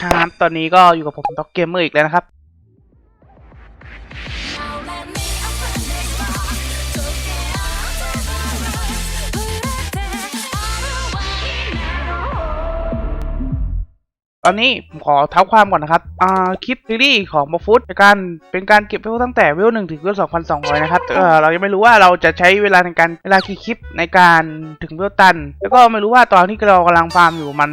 ครับ ตอนนี้ก็อยู่กับผมด็อกเกมเมอร์อีกแล้วนะครับ ตอนนี้ผมขอเท้าความก่อนนะครับอ่าคลิปซีรีส์ของบอฟุตเป็นการเป็นการเก็บเวลตั้งแต่เวลหนึ่งถึงเวลสองพันสองร้อยนะครับเออเรายังไม่รู้ว่าเราจะใช้เวลาในการเวลากี่คลิปในการถึงเวลตัน แล้วก็ไม่รู้ว่าตอนที่เรากำลังฟาร์มอยู่มัน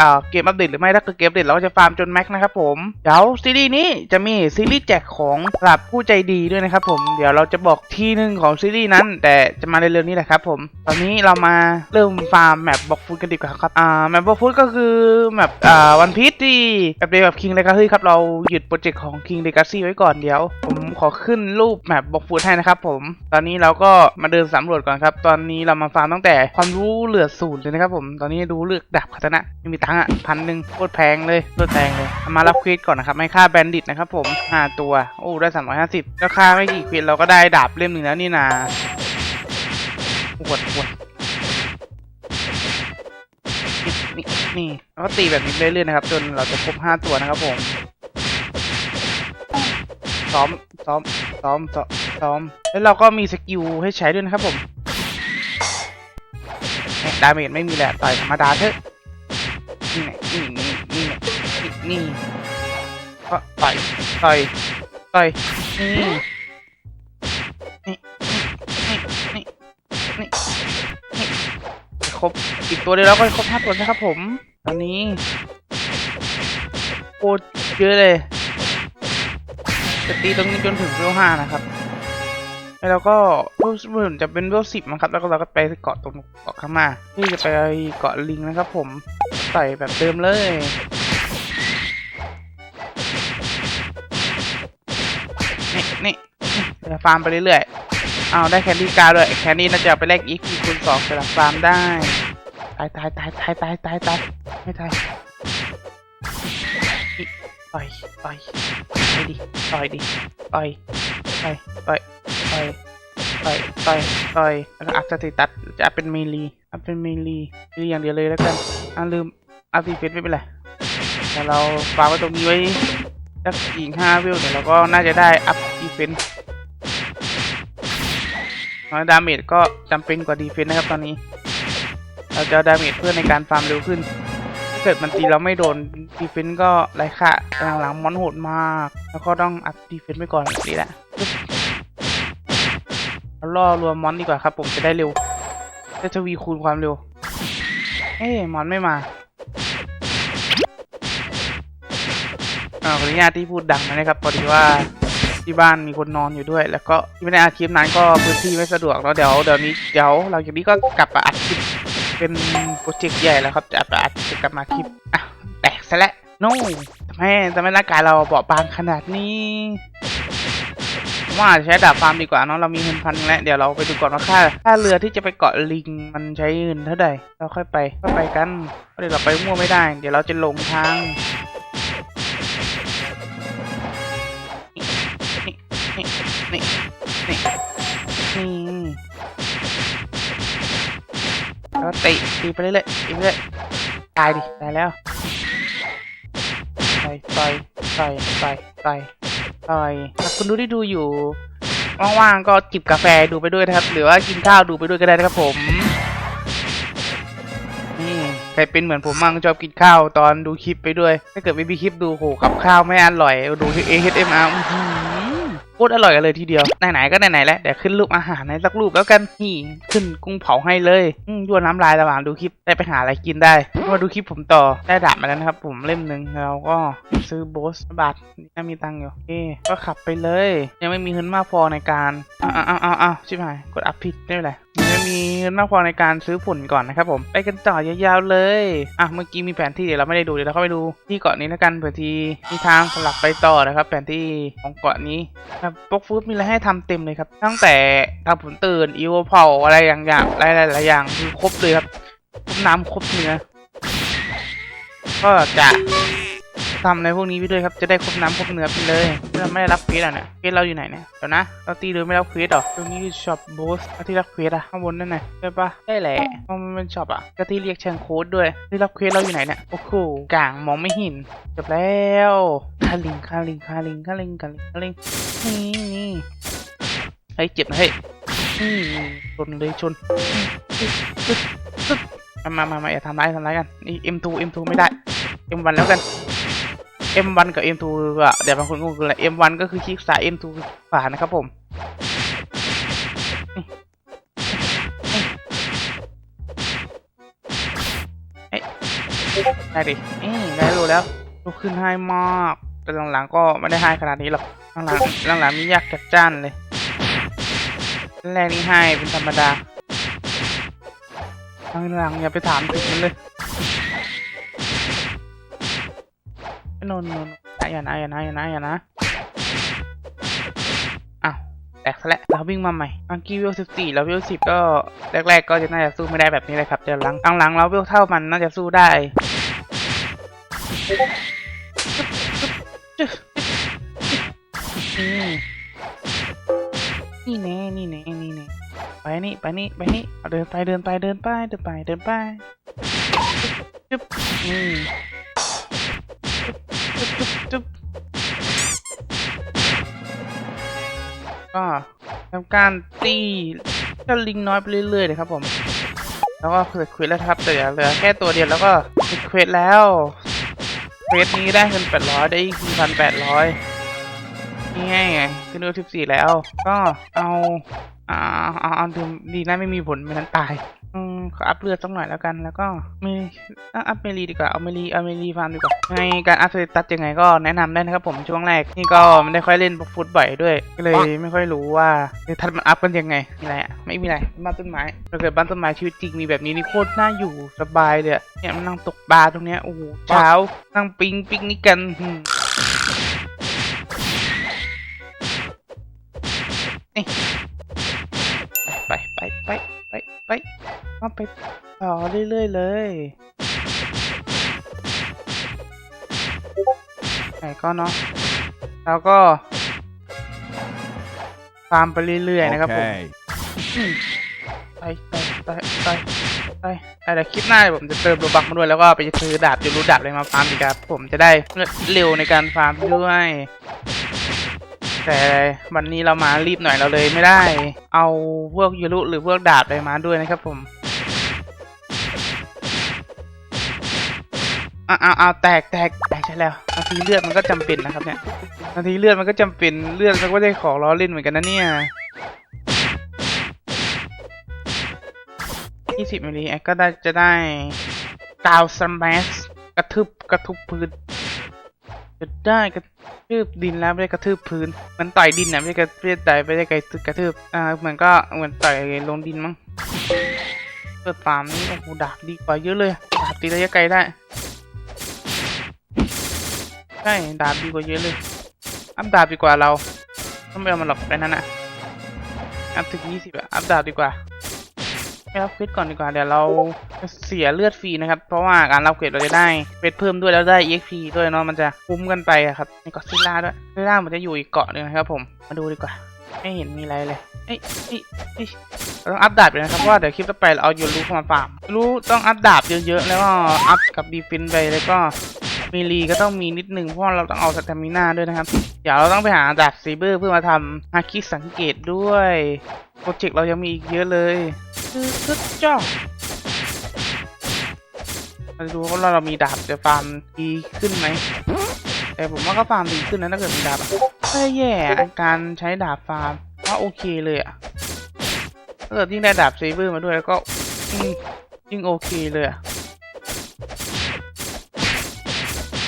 อ่าเกมอัปเดตหรือไม่ถ้าเกิดเกมอัปเดตเราก็จะฟาร์มจนแม็กนะครับผมเดี๋ยวซีรีส์นี้จะมีซีรีส์แจกของสำหรับผู้ใจดีด้วยนะครับผมเดี๋ยวเราจะบอกที่หนึ่งของซีรีส์นั้น แต่จะมาเร็วๆนี้แหละครับผมตอนนี้เรามาเริ่มฟาร์มแมปบอฟูดกันดีกว่าครับอ่าแมปบอฟูดก็คือแมปอ่าวันพีชที่แบบเดียวกับคิงเลกาซี่ครับ เราหยุดโปรเจกต์ของคิงเลกาซี่ไว้ก่อนเดี๋ยว ผมขอขึ้นรูปแมปบอกฟูดให้นะครับผม ตอนนี้เราก็มาเดินสำรวจก่อนครับ ตอนนี้เรามาฟาร์มตั้งแต่ความรู้เหลือศูนย์เลยนะครับผม ตอนนี้ดูเลือกดาบคาตนะไม่มีตังค์อะพันหนึ่งโคตรแพงเลยโคตรแพงเลยมารับควสก่อนนะครับให้ค่าแบนดิตนะครับผมห้าตัว โอ้ได้สามร้อยห้าสิบแล้วค่าไม่กี่ควสเราก็ได้ดาบเล่มหนึ่งแล้วนี่นาปวดปวด นี่แล้วก็ตีแบบนี้เรื่อยๆนะครับ จนเราจะครบห้าตัวนะครับผมซ้อมซ้อม ซ้อม ซ้อม ซ้อม แล้วเราก็มีสกิลให้ใช้ด้วยนะครับผมดาเมจไม่มีแหละต่อยธรรมดาเถอะนี่ไงนี่นี่นี่นี่นี่ก็ต่อยต่อยต่อยนี่ รบอีกตัวเดียวแล้วก็ครบห้าตัวนะครับผม ตอนนี้โคตรเยอะเลยจะตีตรงนี้จนถึงเวลห้านะครับ แล้วเราก็รู้สึกเหมือนจะเป็นเวลสิบมั้งครับ แล้วก็เราก็ไปเกาะตรงเกาะข้างหน้าที่จะไปเกาะลิงนะครับ ผมใส่แบบเดิมเลยนี่นี่นี่จะฟาร์มไปเรื่อยๆ เอาได้แคนดี้การ์ด้วยแคนดี้น่าจะไปแลกอีกคูณสองสำหรับฟาร์มได้ตายตายตายตายตายตายตายไม่ตายนี่ต่อยต่อยต่อยดิต่อยดิต่อยต่อยต่อยต่อยต่อยต่อยต่อยแล้วก็อัพสเตตัสจะอัพเป็นเมลีอัพเป็นเมลีเมลีอย่างเดียวเลยแล้วกันอ่าลืมอัพดีเฟนไม่เป็นไรแต่เราฝากไว้ตรงนี้ไว้สักอีกห้าวิวเนี่ยวเราก็น่าจะได้อัพดีเฟน น้อยดาเมจก็จำเป็นกว่าดีเฟนนะครับตอนนี้ เราจะดาเมจเพื่อในการฟาร์มเร็วขึ้นถ้าเกิดมันตีเราไม่โดนดีเฟนต์ก็ไร้ค่ะหลังๆมอนโหดมาก แล้วก็ต้องอัพดีเฟนต์ไปก่อนนี่แหละเราล่อรวมมอนดีกว่าครับ ผมจะได้เร็วจะทวีคูณความเร็ว เอ๊ะมอนไม่มาอ่าขออนุญาตที่พูดดังนะครับพอดีว่า ที่บ้านมีคนนอนอยู่ด้วย แล้วก็ที่ไม่ได้อาคลิปนั้นก็พื้นที่ไม่สะดวกแล้วเดี๋ยวเดี๋ยวนี้เดี๋ยวเราจากนี้ก็กลับมาอัดคลิปเป็นโปรเจกต์ใหญ่แล้วครับจะอัดจะกลับมาคลิปอะแตกซะแล้วโน่ทำไมทำไมร่างกายเราเบาบางขนาดนี้ว่าใช้ดาบฟาร์มดีกว่าเนาะเรามีเงินพันแล้วเดี๋ยวเราไปดูก่อนว่าค่าค่าเรือที่จะไปเกาะลิงมันใช้เงินเท่าไหร่เราค่อยไปค่อยไปกันเดี๋ยวเราไปมั่วไม่ได้ เดี๋ยวเราจะหลงทาง แล้วตีตีไปเรื่อยๆตีไปเรื่อยตายดิตายแล้วต่อยต่อยต่อยต่อยต่อยต่อยถ้าคุณดูที่ดูอยู่ว่างๆก็จิบกาแฟดูไปด้วยนะครับ หรือว่ากินข้าวดูไปด้วยก็ได้นะครับผมนี่ใครเป็นเหมือนผมมั่งชอบกินข้าวตอนดูคลิปไปด้วย ถ้าเกิดไม่มีคลิปดูโหกับข้าวไม่อร่อย ดูที่ ASMR อื้อหือ โคตรอร่อยกันเลยทีเดียว ไหนๆก็ไหนๆแล้วเดี๋ยวขึ้นรูปอาหารในสักรูปแล้วกันนี่ขึ้นกุ้งเผาให้เลยอืมยั่วน้ำลายระหว่างดูคลิปได้ไปหาอะไรกินได้มาดูคลิปผมต่อได้ดาบมาแล้วนะครับ ผมเล่มหนึ่งเราก็ซื้อโบสบาทนี่มีตังค์อยู่เอก็ขับไปเลย ยังไม่มีเงินมากพอในการอ้าวอ้าวอ้าวชิบหายกดอัพผิดไม่เป็นไรยังไมีเงินมากพอในการซื้อฝุ่นก่อนนะครับผมไปกันต่อยาวๆเลยอะเมื่อกี้มีแผนที่เดี๋ยวเราไม่ได้ดูเดี๋ยวเราเข้าไปดูที่เกาะนี้แล้วกันเผื่อทีมีทางสลับไปต่อนะครับแผนที่ของเกาะนี้ครับปกฟูดมีอะไรให้ทำเต็มเลยครับ ตั้งแต่ทำผลตื่นอีโวเผาอะไรอย่างอย่างหลายๆอย่างคือครบเลยครับครบน้ำครบเนื้อก็จะ ทำอะไรพวกนี้ไปด้วยครับ จะได้ครบน้ำครบเนื้อไปเลย เราไม่ได้รับเควสอะเนี่ยเควสเราอยู่ไหนเนี่ย เดี๋ยวนะ เราตีโดยไม่รับเควสหรอ ตรงนี้คือช็อปโบสที่รับเควสอะข้างบนนั่นไงใช่ปะได้แหละเพราะมันเป็นช็อปอะก็ที่เรียกเชิงโค้ดด้วย ที่รับเควสเราอยู่ไหนเนี่ย โอ้โหกลางมองไม่เห็นจบแล้วคาลิงคาลิงคาลิงคาลิงคาลิงคาลิงนี่นี่เฮ้ยเจ็บนะเฮ้ยชนเลยชนมามามามาอย่าทำร้ายทำร้ายกันนี่ M2 M2 ไม่ได้ M1 แล้วกัน M1 กับ M2 อะเดี๋ยวบางคนงงคืออะไร M1 ก็คือคลิกซ้าย M2 คือขวานะครับผมเอ้ยได้ดินี่ได้รู้แล้วลุกขึ้นให้มาก แต่หลังๆก็ไม่ได้ให้ขนาดนี้หรอก หลังๆหลังๆนี่ยากจัดจ้านเลย แรกนี่ให้เป็นธรรมดาหลังๆอย่าไปถามถึงมันเลย นนนนอย่านะอย่านะอย่านะอย่านะอ้าวแตกซะแล้วเราวิ่งมาใหม่อังกี้วิวสิบสี่แล้ววิวสิบก็แรก ๆ ก็จะน่าจะสู้ไม่ได้แบบนี้เลยครับแต่หลังหลังเราวิวเท่ามันน่าจะสู้ได้นี่นี่แน่นี่แน่นี่แน่ไปนี่ไปนี่ไปนี่เดินไปเดินไปเดินไปเดินไปเดินไปจุ๊บอืม จุ๊บจุ๊บจุ๊บก็ทำการตีเจ้าลิงน้อยไปเรื่อยๆเลยครับผม แล้วก็เสร็จเควสแล้วครับแต่เหลือเหลือแค่ตัวเดียวแล้วก็เสร็จเควสแล้วเควสนี้ได้เงินแปดร้อยได้อีกพันแปดร้อยนี่ไงขึ้นดูสิบสี่แล้ว ก็เอาอ่าเอาเอาดูดีนะไม่มีผลไม่นั้นตาย อืมขออัพเลือดสักหน่อยแล้วกัน แล้วก็มีอัพเมลีดีกว่า เอาเมลีเอาเมลีฟาร์มดีกว่าในการอัพสเตตัสยังไงก็แนะนำได้นะครับผมช่วงแรก นี่ก็ไม่ได้ค่อยเล่นฟุตบ่อยด้วย ก็เลยไม่ค่อยรู้ว่าสเตตัสมันอัพกันยังไงมีอะไรอะไม่มีอะไรบ้านต้นไม้ถ้าเกิดบ้านต้นไม้ชีวิตจริงมีแบบนี้นี่โคตรน่าอยู่สบายเลยเนี่ยมันนั่งตกปลาตรงเนี้ยโอ้โหเช้านั่งปิงปิกนิกกันอืมนี่ ไปไปไปเอาไปต่อเรื่อยๆเลยไหนก็เนาะแล้วก็ฟาร์มไปเรื่อยๆนะครับผม Okay. อืมไปไปไปไปไปแต่เดี๋ยวคลิปหน้าเดี๋ยวผมจะเติมโลบักมาด้วยแล้วก็ไปซื้อดาบจะรู้ดาบอะไรมาฟาร์มดีครับผมจะได้เร็วในการฟาร์มด้วย แต่วันนี้เรามารีบหน่อยเราเลยไม่ได้ เอาพวกยูรุหรือพวกดาบอะไรมาด้วยนะครับผมอ้าวอ้าวอ้าแตกแตกแตกใช่แล้วนาทีเลือดมันก็จำเป็นนะครับเนี่ยนาทีเลือดมันก็จำเป็นเลือดมันก็ได้ของล้อเล่นเหมือนกันนะเนี่ยยี่สิบมิลลิแอคก็ได้จะได้กาวสมัสกระทืบกระทุบพื้น จะได้กระทืบดินแล้วไม่ได้กระทืบพื้น มันต่อยดินนะไม่ได้กระไม่ได้ต่อยไม่ได้กระทืบอ่าเหมือนก็เหมือนต่อยลงดินมั้งเปิดฟาร์มนี่โอ้โหดาบดีกว่าเยอะเลยดาบตีระยะไกลได้ใช่ดาบดีกว่าเยอะเลยอัพดาบดีกว่าเราต้องไม่เอามันหรอกไปนั่นน่ะอัพถึงยี่สิบอะอัพดาบดีกว่า ไม่รับเควสก่อนดีกว่าเดี๋ยวเราเสียเลือดฟรีนะครับ เพราะว่าการรับเควสเราจะได้เควสเพิ่มด้วยแล้วได้ EXP ด้วยเนาะมันจะคุ้มกันไปครับในเกาะซิล่าด้วยซิล่ามันจะอยู่อีกเกาะหนึงนะครับผมมาดูดีกว่าไม่เห็นมีอะไรเลยเอ้ยเอ้ยเอ้ยเราต้องอัพดาบเลยนะครับเพราะว่าเดี๋ยวคลิปต่อไปเราเอายูรูเข้ามาฟาร์มรู้ต้องอัพดาบเยอะๆแล้วก็อัพกับดีฟินไปแล้วก็มีรีก็ต้องมีนิดนึงเพราะเราต้องเอาสเตมิน่าด้วยนะครับ เดี๋ยวเราต้องไปหาดาบซีเบอร์เพื่อมาทำฮาคิสังเกตด้วย โปรเจกต์เรายังมีอีกเยอะเลย คือสุดจ้อมาดูว่าเรามีดาบจะฟาร์มดีขึ้นไหม แต่ผมว่าก็ฟาร์มดีขึ้นนะถ้าเกิดมีดาบไม่แย่การใช้ดาบฟาร์มว่าโอเคเลยอะถ้าเกิดยิ่งได้ดาบซีเบอร์มาด้วยแล้วก็ยิ่งยิ่งโอเคเลยอะ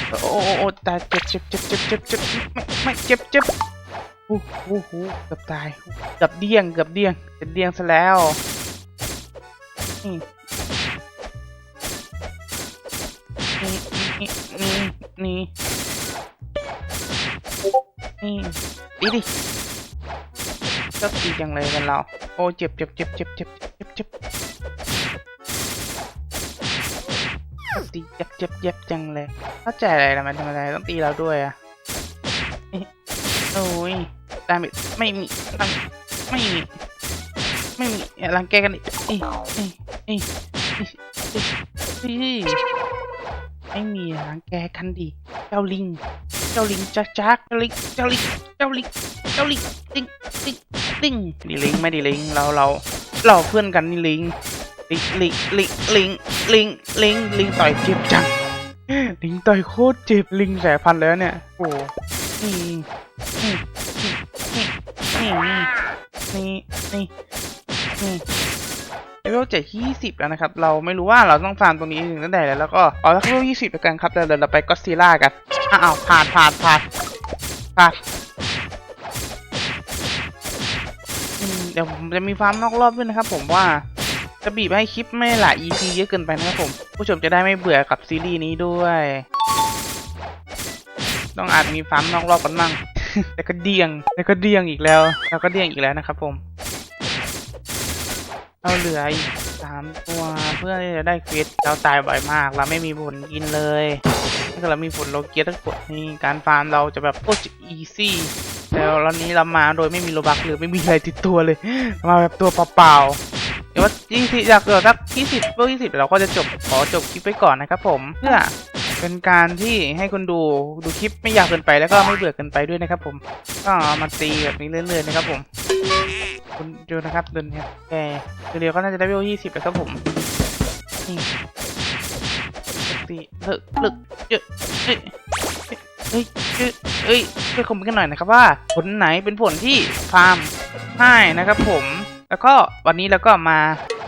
โอ้โอ้โอ้ตายเจ็บเจ็บเจ็บเจ็บเจ็บเจ็บไม่ไม่เจ็บเจ็บโอ้โหเกือบตายเกือบเดี้ยงเกือบเดี้ยงจะเดี้ยงซะแล้ว นี่นี่นี่นี่นี่ดีดิก็ดีจังเลยกันเรา โอ้เจ็บเจ็บเจ็บเจ็บเจ็บเจ็บเจ็บตีเจ็บเจ็บเจ็บจังเลยเข้าใจอะไรละมันทำอะไรต้องตีเราด้วยอะเอ๊ะโอ้ยดาเมจไม่มีไม่มีไม่มีอย่ารังแกกันอีก เอ้ยไม่มีหางแกกันดิ เจ้าลิง เจ้าลิงจ้าจ้าเจ้าลิง เจ้าลิง เจ้าลิง เจ้าลิง ติงติงติงดีลิงไม่ดีลิง เราเราเราเพื่อนกันนี่ลิง ลิงลิงลิงลิงลิงลิงลิงต่อยเจ็บจัง ลิงต่อยโคตรเจ็บลิงแสบพันแล้วเนี่ย โอ้นี่ จ็ดยี่สิบแล้วนะครับ เราไม่รู้ว่าเราต้องฟาร์มตรงนี้ถึงตั้งแต่ไหนแล้วก็เอาเลเวลยี่สิบแล้วกันครับเดี๋ยวเราไปก็ซิลล่ากันอ้าวผ่านผ่านผ่านผ่านเดี๋ยวผมจะมีฟาร์มนอกรอบด้วยนะครับ ผมว่าจะบีบให้คลิปไม่หลาย EP เยอะเกินไปนะครับผม ผู้ชมจะได้ไม่เบื่อกับซีรีส์นี้ด้วย ต้องอาจมีฟาร์มนอกรอบกันมั่งแต่ก็เดียงแต่ก็เดียงอีกแล้ว แล้วก็เดียงอีกแล้วนะครับผม เราเหลืออีกสามตัวเพื่อที่จะได้เควสเราตายบ่อยมาก เราไม่มีผลกินเลยถ้าเกิดเรามีผลโลเกียทั้งหมดนี่การฟาร์มเราจะแบบโคตรอีซี่แต่รอบนี้เรามาโดยไม่มีโลบักหรือไม่มีอะไรติดตัวเลย มาแบบตัวเปล่าๆเดี๋ยวว่ายี่สิบอยากเกิดสักยี่สิบเพื่อยี่สิบเราก็จะจบขอจบคลิปไว้ก่อนนะครับผมเพื่อเป็นการที่ให้คนดูดูคลิปไม่ยาวเกินไปแล้วก็ไม่เบื่อเกินไปด้วยนะครับผมก็มาตีแบบนี้เรื่อยๆนะครับผม คุณดูนะครับเดินเนี่ยแกเดียวก็น่าจะได้เวลยี่สิบแล้วครับผมนี่ตีเลิกเลิกเยอะเฮ้ยเอ้ยเอ้ยเฮ้ยช่วยคอมเมนต์กันหน่อยนะครับว่าผลไหนเป็นผลที่ฟาร์มให้นะครับผม แล้วก็วันนี้เราก็มา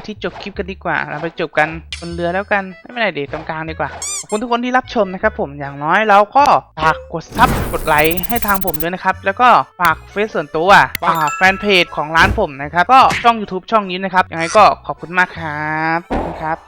ที่จบคลิปกันดีกว่า เราไปจบกันบนเรือแล้วกัน ไม่เป็นไรเดี๋ยวตรงกลางดีกว่า ขอบคุณทุกคนที่รับชมนะครับผม อย่างน้อยเราก็ฝากกดซับ กดไลค์ให้ทางผมด้วยนะครับ แล้วก็ฝากเฟซส่วนตัวฝากแฟนเพจของร้านผมนะครับ ก็ช่อง YouTube ช่องนี้นะครับ ยังไงก็ขอบคุณมากครับขอบคุณครับ